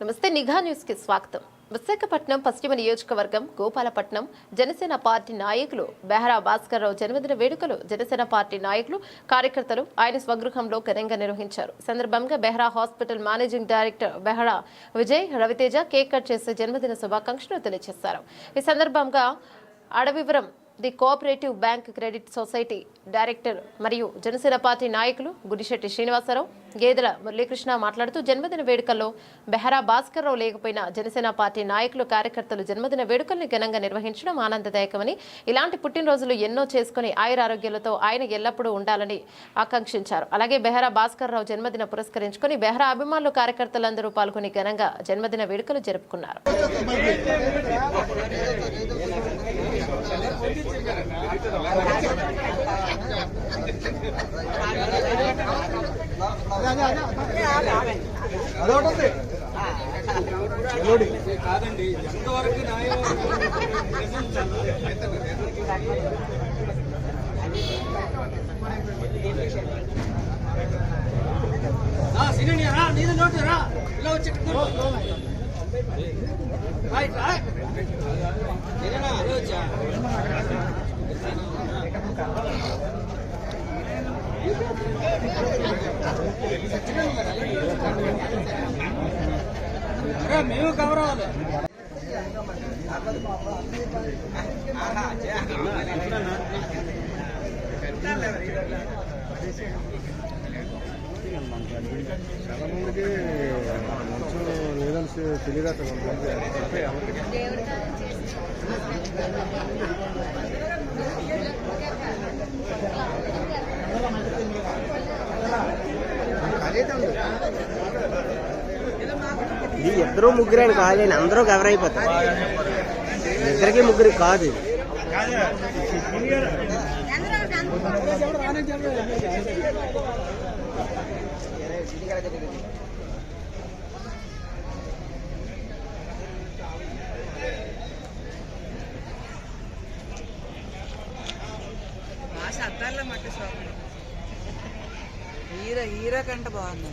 నమస్తే నిఘా న్యూస్కి స్వాగతం. విశాఖపట్నం పశ్చిమ నియోజకవర్గం గోపాలపట్నం జనసేన పార్టీ నాయకులు బెహరా భాస్కర్ రావు జన్మదిన వేడుకలు జనసేన పార్టీ నాయకులు కార్యకర్తలు ఆయన స్వగృహంలో ఘనంగా నిర్వహించారు. సందర్భంగా Behara hospital managing director Behara Vijay Raviteja cake cut చేసి జన్మదిన శుభాకాంక్షలు తెలియజేశారు. ఈ సందర్భంగా Adavivaram the cooperative bank credit society director మరియు జనసేన పార్టీ నాయకులు గుడిశెట్టి శ్రీనివాసరావు గేదెల మురళీకృష్ణ మాట్లాడుతూ జన్మదిన వేడుకల్లో బెహరా భాస్కర్ రావు లేకపోయినా జనసేన పార్టీ నాయకులు కార్యకర్తలు జన్మదిన వేడుకల్ని ఘనంగా నిర్వహించడం ఆనందదాయకమని ఇలాంటి పుట్టినరోజులు ఎన్నో చేసుకుని ఆయురారోగ్యాలతో ఆయన ఎల్లప్పుడూ ఉండాలని ఆకాంక్షించారు. అలాగే బెహరా భాస్కర్ రావు జన్మదిన పురస్కరించుకొని బెహరా అభిమానులు కార్యకర్తలందరూ పాల్గొని ఘనంగా జన్మదిన వేడుకలు జరుపుకున్నారు. అదొకటి కాదండి ఎంతవరకు న్యాయం సినీ రా నీది నోటు రా. ఇలా వచ్చి రైట్ రైట్ నేనేనా అదే వచ్చా అరే మేము కవర్ అవ్వాలి చాలా మందికి మంచు లేదని తెలియదు ఇది ఇద్దరు ముగ్గురు అని కాదండి అందరూ కవర్ అయిపోతారు. ఇద్దరికి ముగ్గురు కాదు ఇది. భాష అద్దాల్లో మట్టి షాప్ హీరో హీరో కంటే బాగుంది.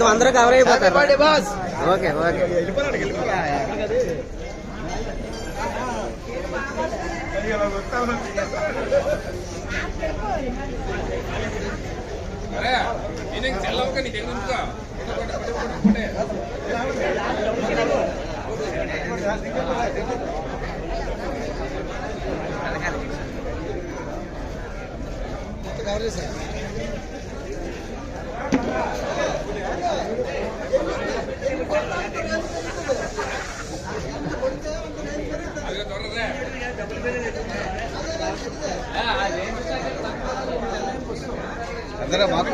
మొత్తం అందరూ కవర్ అయిపోతారు. Okay okay. అరే నేను అందరూ మాకు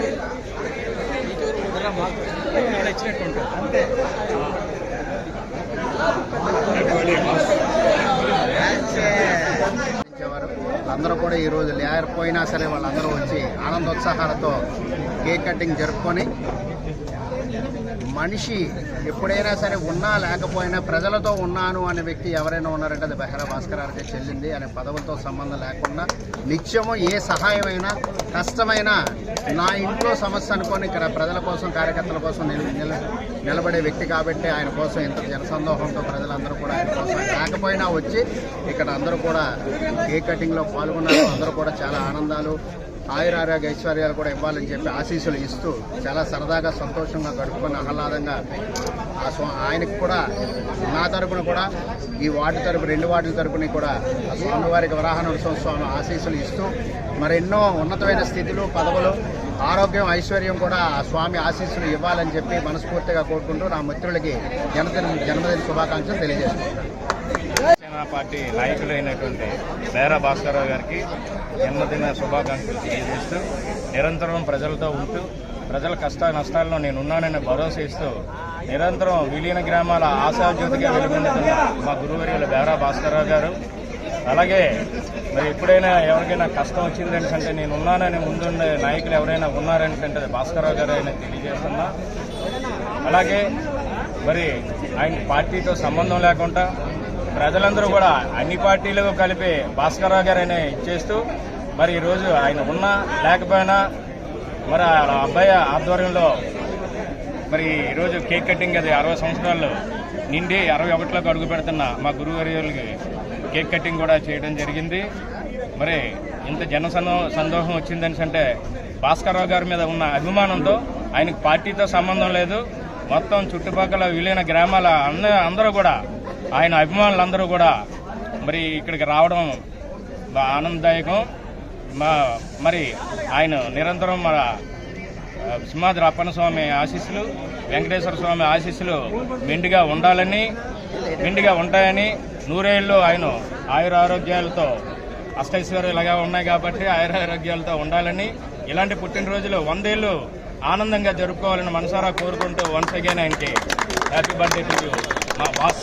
వరకు అందరూ కూడా ఈరోజు లేకపోయినా సరే వాళ్ళందరూ వచ్చి ఆనందోత్సాహాలతో కేక్ కటింగ్ జరుపుకొని మనిషి ఎప్పుడైనా సరే ఉన్నా లేకపోయినా ప్రజలతో ఉన్నాను అనే వ్యక్తి ఎవరైనా ఉన్నారంటే అది బెహరా భాస్కర్ చెల్లింది అనే పదవులతో సంబంధం లేకుండా నిత్యము ఏ సహాయమైనా కష్టమైనా నా ఇంట్లో సమస్య అనుకొని ఇక్కడ ప్రజల కోసం కార్యకర్తల కోసం నిల- నిల- నిలబడే వ్యక్తి కాబట్టి ఆయన కోసం ఇంత జనసందోహంతో ప్రజలందరూ కూడా ఆయన కోసం లేకపోయినా వచ్చి ఇక్కడ అందరూ కూడా కేక్ కటింగ్లో పాల్గొన్నారు అందరూ కూడా చాలా ఆనందాలు. ఆయురారోగ్య ఐశ్వర్యాలు కూడా ఇవ్వాలని చెప్పి ఆశీస్సులు ఇస్తూ చాలా సరదాగా సంతోషంగా గడుపుకొని ఆహ్లాదంగా ఆ స్వా ఆయనకు కూడా నా తరపున కూడా ఈ వార్డు తరపు రెండు వార్డుల తరపున కూడా ఆ స్వామివారికి వరాహ నరసింహ స్వామి ఆశీస్సులు ఇస్తూ మరెన్నో ఉన్నతమైన స్థితులు పదవులు ఆరోగ్యం ఐశ్వర్యం కూడా ఆ స్వామి ఆశీస్సులు ఇవ్వాలని చెప్పి మనస్ఫూర్తిగా కోరుకుంటూ నా మిత్రులకి జన్మదిన జన్మదిన శుభాకాంక్షలు తెలియజేస్తున్నాను జనసేన పార్టీ నాయకులైనటువంటి బేరా భాస్కరరావు గారికి జన్మదిన శుభాకాంక్షలు తెలియజేస్తూ నిరంతరం ప్రజలతో ఉంటూ ప్రజల కష్ట నష్టాల్లో నేను ఉన్నానని భరోసా ఇస్తూ నిరంతరం విలీన గ్రామాల ఆశాజ్యోతిగా వెలుగొందుతున్న మా గురువర్యులు బేరా భాస్కరరావు గారు. అలాగే మరి ఎప్పుడైనా ఎవరికైనా కష్టం వచ్చింది ఏంటంటే నేను ఉన్నానని ముందుండే నాయకులు ఎవరైనా ఉన్నారంటే అది భాస్కరరావు గారు ఆయన తెలియజేస్తున్నా. అలాగే మరి ఆయన పార్టీతో సంబంధం లేకుండా ప్రజలందరూ కూడా అన్ని పార్టీలు కలిపి భాస్కర్రావు గారిని ఇచ్చేస్తూ మరి ఈరోజు ఆయన ఉన్నా లేకపోయినా మరి ఆ అబ్బాయి ఆధ్వర్యంలో మరి ఈరోజు కేక్ కటింగ్ అది అరవై సంవత్సరాలు నిండి అరవై ఒకటిలోకి అడుగు పెడుతున్న మా గురువర్యులకి కేక్ కటింగ్ కూడా చేయడం జరిగింది. మరి ఇంత జన సందోహం వచ్చిందని అంటే భాస్కర్రావు గారి మీద ఉన్న అభిమానంతో ఆయనకు పార్టీతో సంబంధం లేదు. మొత్తం చుట్టుపక్కల విలీన గ్రామాల అందరూ కూడా ఆయన అభిమానులందరూ కూడా మరి ఇక్కడికి రావడం ఆనందదాయకం. మా మరి ఆయన నిరంతరం మన సింహాద్రి అప్పన్న స్వామి ఆశీస్సులు వెంకటేశ్వర స్వామి ఆశీస్సులు మెండుగా ఉండాలని మెండుగా ఉంటాయని నూరేళ్ళు ఆయన ఆయురారోగ్యాలతో అష్టైశ్వర్యాలు ఇలాగా ఉన్నాయి కాబట్టి ఆయురారోగ్యాలతో ఉండాలని ఇలాంటి పుట్టినరోజులు వందేళ్ళు ఆనందంగా జరుపుకోవాలని మనసారా కోరుకుంటూ వన్స్ అగైన్ ఆయనకి హ్యాపీ బర్త్డే టు మా బాస్